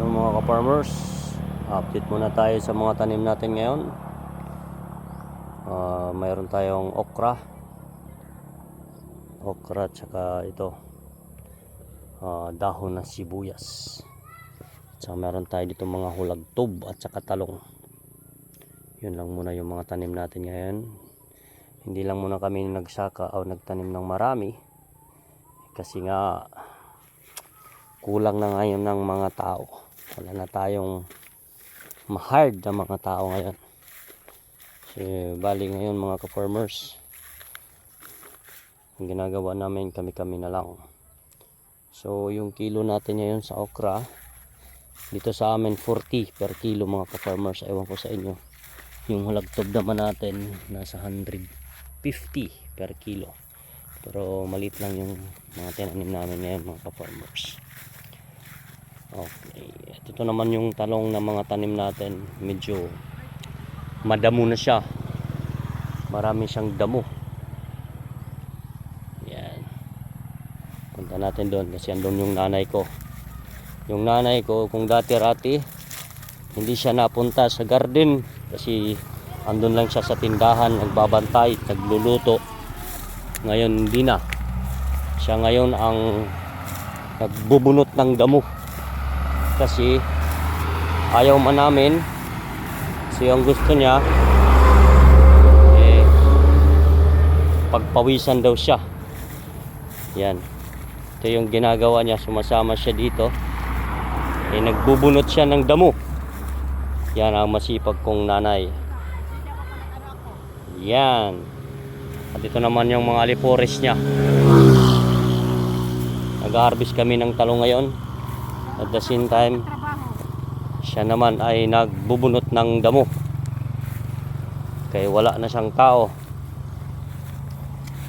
Hello mga ka-farmers? Update muna tayo sa mga tanim natin ngayon. Ah, Mayroon tayong okra. Okra tsaka ito. Ah, Dahon ng sibuyas. Tsaka meron tayo dito mga hulagtob at tsaka talong. Yun lang muna yung mga tanim natin ngayon. Hindi lang muna kami nagsaka o nagtanim ng marami. Kasi nga kulang na ngayon ng mga tao. Wala na tayong ma-hard na mga tao ngayon. Kasi bali ngayon mga ka-farmers, ang ginagawa namin kami-kami na lang. So yung kilo natin ngayon sa okra, dito sa amin 40 per kilo mga ka-farmers. Ewan ko sa inyo. Yung hulagtob naman natin nasa 150 per kilo. Pero maliit lang yung mga tinanim namin ngayon mga ka-farmers. Okay. Ito naman yung talong na mga tanim natin. Medyo madamo na siya. Marami siyang damo. Yan. Punta natin doon kasi andun yung nanay ko. Yung nanay ko kung dati-rati hindi siya napunta sa garden kasi andun lang siya sa tindahan nagbabantay, nagluluto. Ngayon hindi na. Siya ngayon ang nagbubunot ng damo kasi ayaw man namin. Kasi ang gusto niya eh pagpawisan daw siya. Yan. Ito yung ginagawa niya. Sumasama siya dito. Eh nagbubunot siya ng damo. Yan ang masipag kong nanay. Yan. At ito naman yung mga alipores niya. Nag-harvest kami ng talong ngayon at the same time, siya naman ay nagbubunot ng damo. Kaya wala na siyang tao.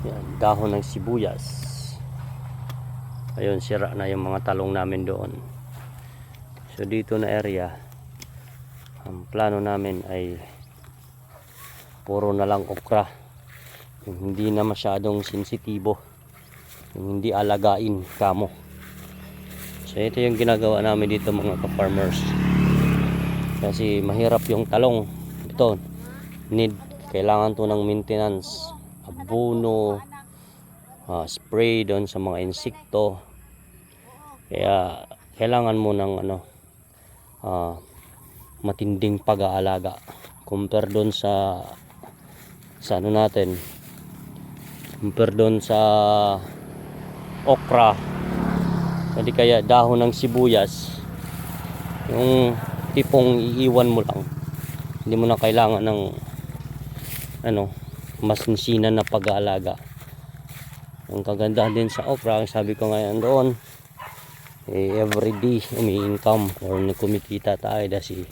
Yan, dahon ng sibuyas. Ayun, sira na yung mga talong namin doon. So dito na area, ang plano namin ay puro na lang okra. Yung hindi na masyadong sensitibo. Yung hindi alagain kamo. So ito yung ginagawa namin dito mga ka-farmers. Kasi mahirap yung talong. Ito, need, kailangan to ng maintenance. Abono, ah, spray doon sa mga insekto. Kaya kailangan mo ng ano, ah, matinding pag-aalaga. Compare doon sa sa ano natin. Compare doon sa okra hindi kaya dahon ng sibuyas. Yung tipong iiwan mo lang. Hindi mo na kailangan ng ano masinsinan na pag-aalaga. Ang kagandahan din sa okra ang sabi ko ngayon doon eh, everyday umi-income or kumikita tayo kasi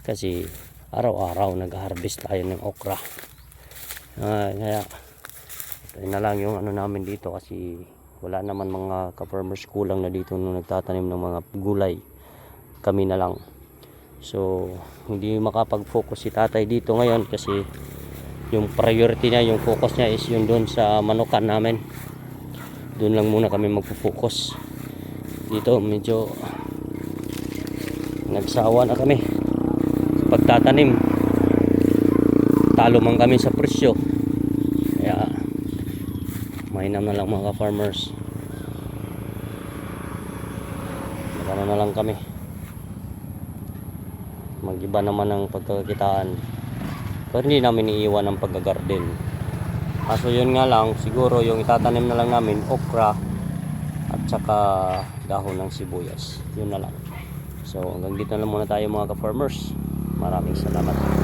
kasi araw-araw nag-harvest tayo ng okra. Ah, kaya na lang yung ano namin dito kasi wala naman mga ka-farmers kulang na dito nung nagtatanim ng mga gulay. Kami na lang. So hindi makapag-focus si tatay dito ngayon kasi yung priority niya yung focus niya is yun doon sa manukan namin. Doon lang muna kami magpo-focus. Dito medyo nagsawa na kami. Pagtatanim talo man kami sa presyo mainam na lang mga farmers magano na lang kami. Magiba naman ang pagkakakitaan pero hindi namin iiwan ang paggagarden. Kaso yun nga lang siguro yung itatanim na lang namin okra at saka dahon ng sibuyas. Yun na lang. So hanggang dito na lang muna tayo mga ka-farmers. Maraming salamat